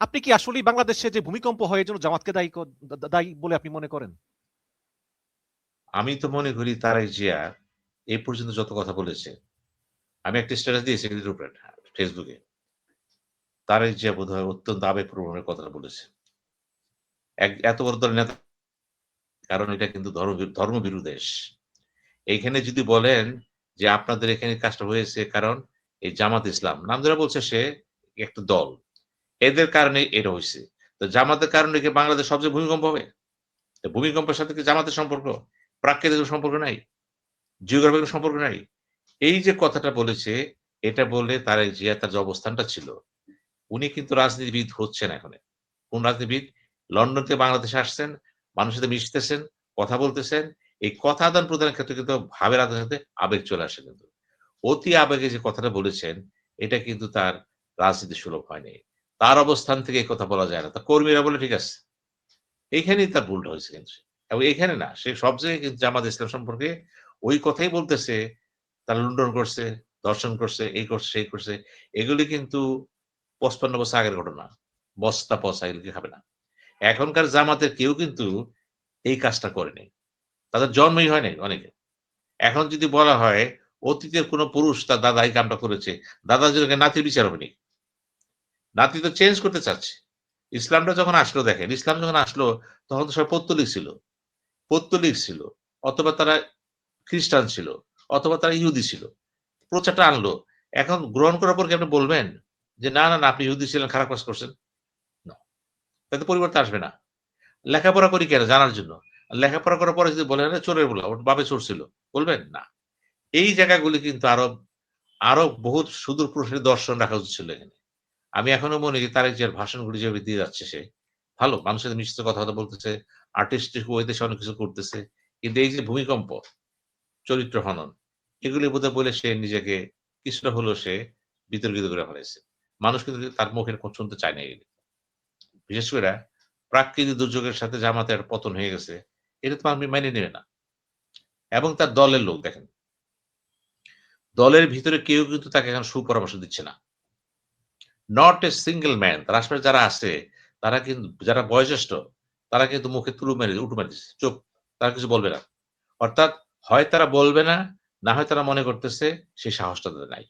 আপনি কি আসলেই বাংলাদেশে যে ভূমিকম্প হয় এজন্য জামাতকে দায়ী দায়ী বলে আপনি মনে করেন? আমি তো মনে করি তারাই জিয়া এ পর্যন্ত যত কথা বলেছে, আমি একটা স্ট্যাটাস দিয়েছি ফেসবুকে। তারাই জিয়া বোধহয় অত্যন্ত আবেগপ্রবণ কথাটা বলেছে। এত বড় দলের নেতা কারণ এটা কিন্তু ধর্ম ধর্মভীরু দেশ। এইখানে যদি বলেন যে আপনাদের এখানে কাজটা হয়েছে কারণ এই জামাত ইসলাম নাম ধরে বলছে সে একটা দল। এদের কারণে এটা হইছে। তো জামাতের কারণে কি বাংলাদেশ সবচেয়ে ভূমিকম্প হবে? ভূমিকম্পের সাথে কি জামাতের সম্পর্ক? প্রাকৃতিক সম্পর্ক নাই? জিওগ্রাফিক সম্পর্ক নাই? এই যে কথাটা বলেছে এটা বললে তারেক জিয়া তার যে অবস্থানটা ছিল, উনি কিন্তু রাজনীতিবিদ হচ্ছেন এখন। কোন রাজনীতিবিদ? লন্ডন থেকে বাংলাদেশে আসছেন, মানুষের সাথে মিশতেছেন, কথা বলতেছেন। এই কথা আদান-প্রদানের ক্ষেত্রে কিন্তু ভাবের আদানের সাথে আবেগ চলে আসে কিন্তু। অতি আবেগে যে কথাটা বলেছেন, এটা কিন্তু তার রাজনীতি সুলভ হয়নি। তার অবস্থান থেকে কথা বলা যায় না। তা কর্মীরা বলে ঠিক আছে। এইখানেই তার ভুলটা হয়েছে কিন্তু। এবং এখানে না, সে সব জায়গায় কিন্তু জামাত ইসলাম সম্পর্কে ওই কথাই বলতেছে। তারা লুণ্ঠন করছে, দর্শন করছে, এই করছে, সেই করছে। এগুলি কিন্তু ৫৫ বছর আগের ঘটনা। বস্তা পচা এগুলি খাবে না। এখনকার জামাতের কেউ কিন্তু এই কাজটা করেনি। তাদের জন্মই হয় নাই অনেকে। এখন যদি বলা হয় অতীতের কোনো পুরুষ তার দাদা এই কামটা করেছে, দাদা জন্য নাতির বিচার হবে নি। নাতি তো চেঞ্জ করতে চাচ্ছে। ইসলামটা যখন আসলো দেখেন, ইসলাম যখন আসলো তখন তো সবাই পৌত্তলিক ছিল। পৌত্তলিক ছিল অথবা তারা খ্রিস্টান ছিল অথবা তারা ইহুদি ছিল। প্রচারটা আনলো। এখন গ্রহণ করার পর কি আপনি বলবেন যে না, না, আপনি ইহুদি ছিলেন খারাপ কাজ করছেন? না। তাতে পরিবর্তন আসবে না। লেখাপড়া করি কেন? জানার জন্য। লেখাপড়া করার পরে যদি বলেন চোরের বলা, ওর বাপে চোর ছিল। বলবেন? না। এই জায়গাগুলি কিন্তু আরও, আরও বহুত সুদূর প্রসারী দর্শন রাখা উচিত ছিল এখানে। আমি এখনও মনে করি তারেক জিয়ার ভাষণগুলি যেভাবে দিয়ে যাচ্ছে সে, ভালো মানুষের মিশতে কথাবার্তা বলতেছে, আর্টিস্টিক ওয়েতে সে অনেক কিছু করতেছে। কিন্তু এই যে ভূমিকম্প, চরিত্র হনন, এগুলি বোধহয় বলে সে নিজেকে কিছুটা হলেও সে বিতর্কিত করে ফেলাইছে। মানুষ কিন্তু তার মুখের শুনতে চায় না এগুলি। বিশেষ করে প্রাকৃতিক দুর্যোগের সাথে জামাতের পতন হয়ে গেছে। এটা তো আমি মেনে নেবে না। এবং তার দলের লোক দেখেন। দলের ভিতরে কেউ কিন্তু তাকে এখন সুপরামর্শ দিচ্ছে না। নট এ সিঙ্গেল ম্যান তার আশপাশে যারা আছে তারা কিন্তু যারা বয়োজ্যেষ্ঠ তারা কিন্তু মুখে তুলু মেরে উঠু মেরে দিচ্ছে। চুপ। তারা কিছু বলবে না। অর্থাৎ হয় তারা বলবে না, না হয় তারা মনে করতেছে সেই সাহসটা তাদের নাই।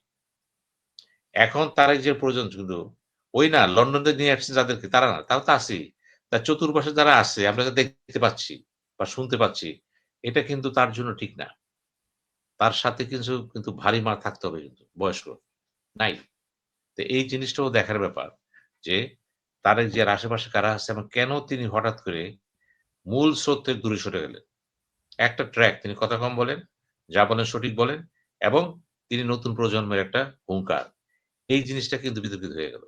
এখন তারেক যে প্রয়োজন কিন্তু ওই না লন্ডনে নিয়ে আসছে যাদেরকে তারা না, তারা তো আছেই। তার চতুর্পাশে যারা আছে আমরা যা দেখতে পাচ্ছি বা শুনতে পাচ্ছি, এটা কিন্তু তার জন্য ঠিক না। তার সাথে কিছু কিন্তু ভারী মা থাকতে হবে কিন্তু বয়স্ক। নাই। তো এই জিনিসটাও দেখার ব্যাপার যে তারেক জিয়ার আশেপাশে কারা আছে এবং কেন তিনি হঠাৎ করে মূল স্রোত থেকে দূরে সরে গেলেন। একটা ট্র্যাক তিনি কথা কম বলেন, যা বলেন সঠিক বলেন এবং তিনি নতুন প্রজন্মের একটা হুঙ্কার। এই জিনিসটা কিন্তু বিতর্কিত হয়ে গেল।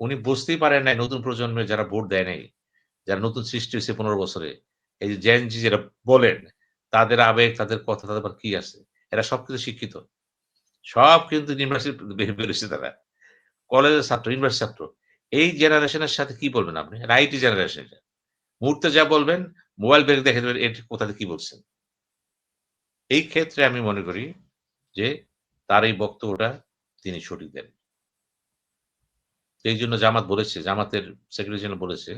উনি বুঝতেই পারেন নাই নতুন প্রজন্মের যারা ভোট দেয় নাই, যারা নতুন সৃষ্টি হয়েছে ১৫ বছরে, এই যে জেন জি যেটা বলেন, তাদের আবেগ, তাদের কথা, তাদের কি আছে? এরা সবকিছু শিক্ষিত। সব কিন্তু ইউনিভার্সিটি তারা। কলেজের ছাত্র, ইউনিভার্সিটি ছাত্র। এই জেনারেশনের সাথে কি বলবেন আপনি? এটা আইটি জেনারেশন এটা। মুহূর্তে যা বলবেন, মোবাইল বের দেখে দেবেন এর কোথা থেকে কি বলছেন। এই ক্ষেত্রে আমি মনে করি যে তার এই বক্তব্যটা তিনি সঠিক দেন। এই জন্য জামাত বলেছে, জামাতের সেক্রেটারি জেনারেল বলেছে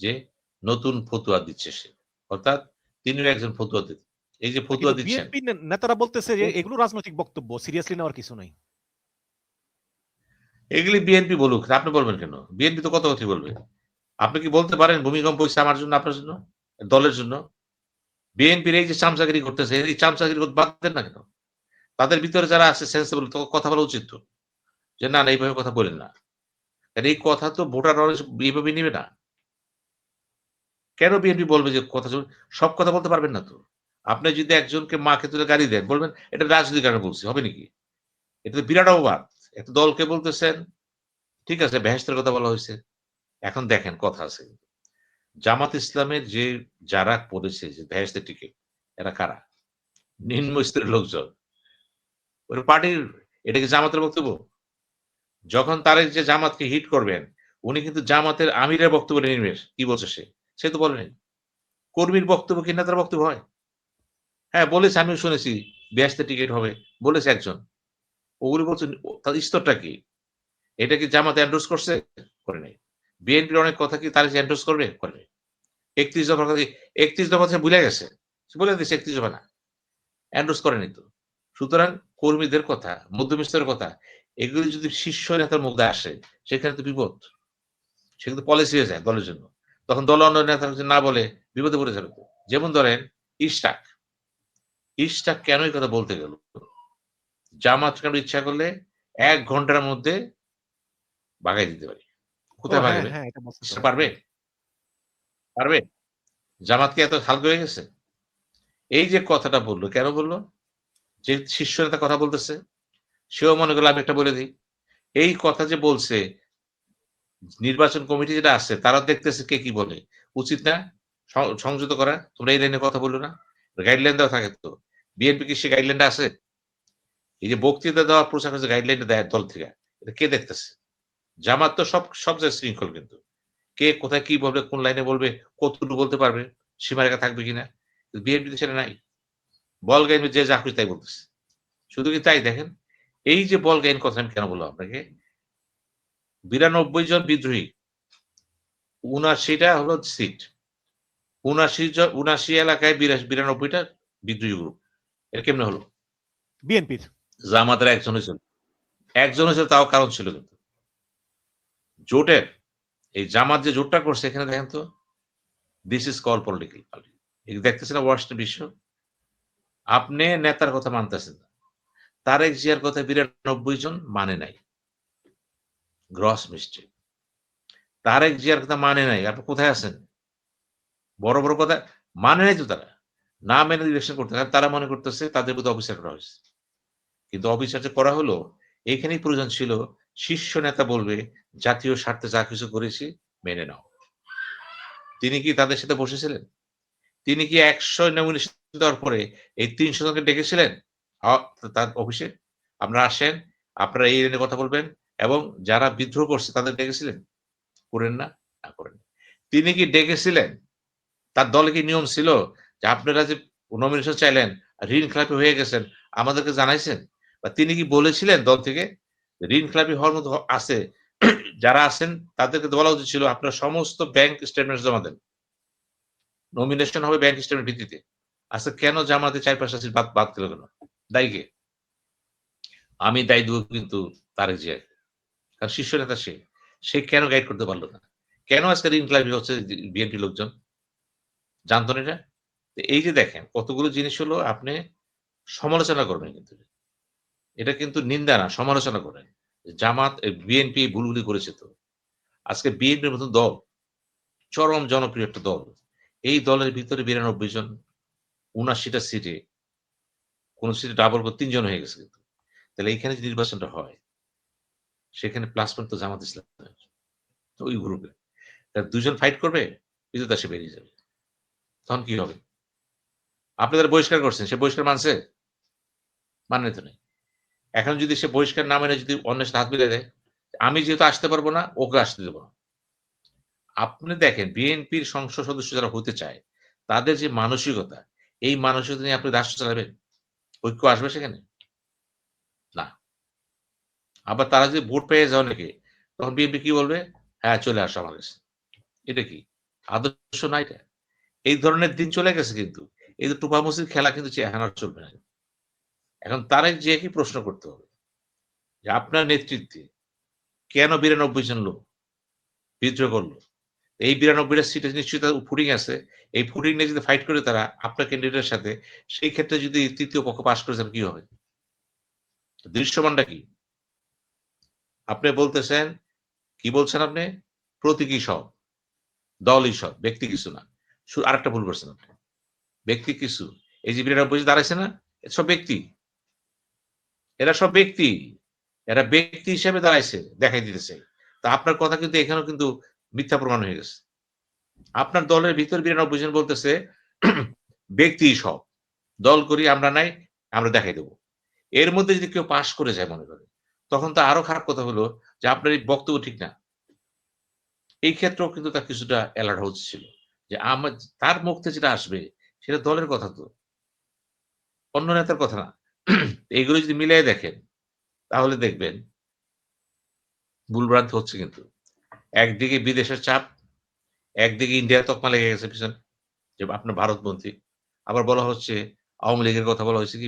যে নতুন ফতুয়া দিচ্ছে সে। অর্থাৎ তিনিও একজন ফতুয়া দিত এই যে ফতুয়া দিচ্ছেন নেতারা বলতেছে যে এগুলো রাজনৈতিক বক্তব্য। সিরিয়াসলি নেওয়ার কিছু নাই। এগুলি বিএনপি বলুক। আপনি বলবেন কেন? বিএনপি তো কত কথাই বলবে। আপনি কি বলতে পারেন ভূমিকম্প হইছে আমার জন্য, আপনার জন্য? দলের জন্য? বিএনপির এই যে চামচাগিরি করতেছে, এই চামচাগিরি বাদ দেন না কেন? তাদের ভিতরে যারা আছে সেন্সেবল তো কথা বলা উচিত তো। যে না, না এইভাবে কথা বলেন না। কারণ এই কথা তো ভোটার অনেক এইভাবে নিবে না। কেন বিএনপি বলবে যে কথা সব কথা বলতে পারবেন না তো। আপনি যদি একজনকে মাকে তুলে গালি দেন, বলবেন এটা রাজনীতির কারণে বলছি। হবে নাকি? এটা তো বিরাট অপবাদ। একটা দলকে বলতেছেন, ঠিক আছে বেহেশতের কথা বলা হয়েছে এখন দেখেন কথা আছে। জামাত ইসলামের যে যারা পড়েছে যে বেহেশতের টিকিট, এরা কারা? নিম্ন স্তরের লোকজন। ওরা পার্টির এটা কি জামাতের বক্তব্য? যখন তারেক যে জামাতকে হিট করবেন, উনি কিন্তু জামাতের আমিরের বক্তব্য নিবেন। কি বলছে সে? সে তো বলে নাই। কর্মীর বক্তব্য কি নেতার বক্তব্য হয়? হ্যাঁ, বলেছে আমিও শুনেছি বেহেশতের টিকিট হবে। বলেছে একজন। ওগুলি বলছেন ও তার স্তরটা কি? এটা কি জামাত এন্ডোর্স করছে? করে নাই বিএনপির অনেক কথা কি তারা এন্ডোর্স করবে করে একত্রিশ দফার কথা একত্রিশ দফা সে ভুলে গেছে বলে দিচ্ছে একত্রিশ দফা না এন্ডোর্স করেনি তো সুতরাং কর্মীদের কথা মধ্যমিস্তরের কথা এগুলি যদি শীর্ষ নেতার মধ্যে আসে সেখানে তো বিপদ সে কিন্তু পলিসি হয়ে যায় দলের জন্য তখন দল অন্য নেতা না বলে বিপদে পড়ে যাবে যেমন ধরেন ইস্টাক ইস্টাক কেন এই কথা বলতে গেল? জামাত কেন ইচ্ছা করলে এক ঘণ্টার মধ্যে বাগাই দিতে পারি? কোথায় হ্যাঁ, বাগাবে হ্যাঁ। সে পারবে? পারবে? জামাত কি এত হালকা হয়ে গেছে? এই যে কথাটা বলল কেন বলল? যে শীর্ষ নেতা কথা বলতেছে সেও মনে করল আমি একটা বলে দিই। এই কথা যে বলছে নির্বাচন কমিটি যেটা আছে তারা দেখতেছে কে কি বলে। উচিত না সংযত করা। তোমরা এই লাইনে কথা বলল না। গাইডলাইন দেওয়া থাকে তো। বিএনপি কি সে গাইডলাইনটা আছে? এই যে বক্তৃতা দেওয়ার প্রচার হচ্ছে গাইডলাইনটা দেয় দল থেকে। এটা কে দেখতেছে? জামাত তো সব সব জায়গায় শৃঙ্খল কিন্তু। কে কোথায় কি বলবে, কোন লাইনে বলবে, কতটুকু বলতে পারবে, সীমারেখা থাকবে কিনা? বিএনপি সেটা নাই। বল গাইন যে যা খুশি তাই বলতেছে। শুধু কি তাই দেখেন? এই যে বল গাইন কথা আমি কেন বললাম আপনাকে? বিরানব্বই জন বিদ্রোহী উনাশিটা হলো সিট উনাশি জন, উনাশি এলাকায় বিরানব্বইটা বিদ্রোহী গ্রুপ এটা কেমনে হলো? বিএনপির। জামাতের একজন হয়েছিল। একজন হয়েছিল তাও কারণ ছিল কিন্তু। জোটের এই জামাত যে জোটটা করছে এখানে দেখেন তো this is call political party দেখতেছেন না ওয়ার্স্ট বিশ্ব? আপনি নেতার কথা মানতেছেন না। তারেক জিয়ার কথা বিরানব্বই জন মানে নাই। গ্রস মিস্টেক তারেক জিয়ার কথা মানে নাই। আপনি কোথায় আছেন? বড় বড় কথা মানে নাই তো তারা। না মেনে ইলেকশন করতে কারণ তারা মনে করতেছে তাদের প্রতি অফিসার করা হয়েছে কিন্তু যে করা হলো এইখানেই প্রয়োজন ছিল, শীর্ষ নেতা বলবে, জাতীয় স্বার্থে যা কিছু করেছি, মেনে নাও। তিনি কি তাদের সাথে বসেছিলেন? তিনি কি একশো নমিনেশন দেওয়ার পরে এই তিনশো জনকে ডেকেছিলেন? তার অফিসে আপনারা আসেন, আপনারা এই লাইনে কথা বলবেন এবং যারা বিদ্রোহ করছে তাদের ডেকেছিলেন? করেন না? না করেন। তিনি কি ডেকেছিলেন? তার দলে কি নিয়ম ছিল? যে আপনারা যে নমিনেশন চাইলেন, ঋণ খেলাপি হয়ে গেছেন, আমাদেরকে জানাইছেন? বা তিনি কি বলেছিলেন দল থেকে ঋণ খেলাপি হওয়ার মতো আছে? যারা আছেন, তাদেরকে বলা উচিত ছিল, আপনারা সমস্ত ব্যাংক স্টেটমেন্ট জমা দেন। নমিনেশন হবে ব্যাংক স্টেটমেন্ট ভিত্তিতে। আচ্ছা কেন জামাতে চার পাঁচটা সিট বাদ বাদ দিল কেন? দায়ী কে? আমি দায়ী দেবো কিন্তু তারেক জিয়া। কারণ শীর্ষ নেতা সে। সে কেন গাইড করতে পারল না? কেন আজকে ঋণ খেলাপি হচ্ছে বিএনপি লোকজন? জানতো না এটা? এই যে দেখেন, কতগুলো জিনিস হলো আপনি সমালোচনা করবেন কিন্তু। এটা কিন্তু নিন্দা না, সমালোচনা করেন। জামাত বিএনপি ভুলগুলি করেছে তো। আজকে বিএনপির মতন দল, চরম জনপ্রিয় একটা দল, এই দলের ভিতরে বিরানব্বই জন উনাশিটা সিটে কোন সিটে ডাবল করে তিনজন হয়ে গেছে কিন্তু। তাহলে এইখানে যে নির্বাচনটা হয়, সেখানে প্লাস পয়েন্ট তো জামাত ইসলাম ওই গ্রুপে দুজন ফাইট করবে, বিদ্যুৎ সে বেরিয়ে যাবে। তখন কি হবে? আপনি তারা বহিষ্কার করছেন, সে বহিষ্কার মানছে? মানে তো নেই। এখন যদি সে বহিষ্কার না মেনে যদি অন্য হাত মিলে দেয়, আমি যেহেতু আসতে পারব না, ওকে আসতে দেবো না। আপনি দেখেন, বিএনপির সংসদ সদস্য যারা হতে চায়, তাদের যে মানসিকতা, এই মানসিকতা নিয়ে আপনি রাষ্ট্র চালাবেন? ঐক্য আসবে সেখানে? না। আবার তারা যদি ভোট পেয়ে যায় অনেকে, তখন বিএনপি কি বলবে? হ্যাঁ চলে আসো আমার কাছে। এটা কি? আদর্শ না এটা? এই ধরনের দিন চলে গেছে কিন্তু। এই যে টুপামসির খেলা কিন্তু এখন চলবে না। এখন তারাই যে কি প্রশ্ন করতে হবে যে আপনার নেতৃত্বে কেন বিরানব্বই জন লোক বিদ্রোহ করল? এই বিরানব্বইটা সিটে নিশ্চয়ই তার ফুটিং আছে, এই ফুটিং নিয়ে যদি ফাইট করে তারা আপনার ক্যান্ডিডেটের সাথে, সেই ক্ষেত্রে যদি তৃতীয় পক্ষ পাশ করে তাহলে কি হবে? দৃশ্যমানটা কি? আপনি বলতেছেন, কি বলছেন আপনি? প্রতীকী সব, দলই সব, ব্যক্তি কিছু না। আরেকটা ভুল করছেন আপনি। ব্যক্তি কিছু। এই যে বিরানব্বই দাঁড়াইছে না সব ব্যক্তি। এরা সব ব্যক্তি। এরা ব্যক্তি হিসেবে দাঁড়াইছে, দেখাই দিতেছে। তা আপনার কথা কিন্তু এখানেও কিন্তু মিথ্যা প্রমাণ হয়ে গেছে। আপনার দলের ভিতর বিরানব্বই জন বলতেছে, ব্যক্তি সব। দল করি, আমরা নাই, আমরা দেখাই দেবো। এর মধ্যে যদি কেউ পাশ করে যায় মনে করে, তখন তো আরও খারাপ কথা হলো যে আপনার এই বক্তব্য ঠিক না। এই ক্ষেত্রেও কিন্তু তার কিছুটা অ্যালার্ট হচ্ছিল যে আমার, তার মুখ থেকে যেটা আসবে সেটা দলের কথা তো। অন্য নেতার কথা না। এগুলো যদি মিলিয়ে দেখেন তাহলে দেখবেন ভুলভ্রান্তি হচ্ছে কিন্তু। একদিকে বিদেশের চাপ, একদিকে ইন্ডিয়ার তকমা লেগে গেছে পিছনে যে আপনার ভারতপন্থী। আবার বলা হচ্ছে আওয়ামী লীগের কথা বলা হয়েছে কি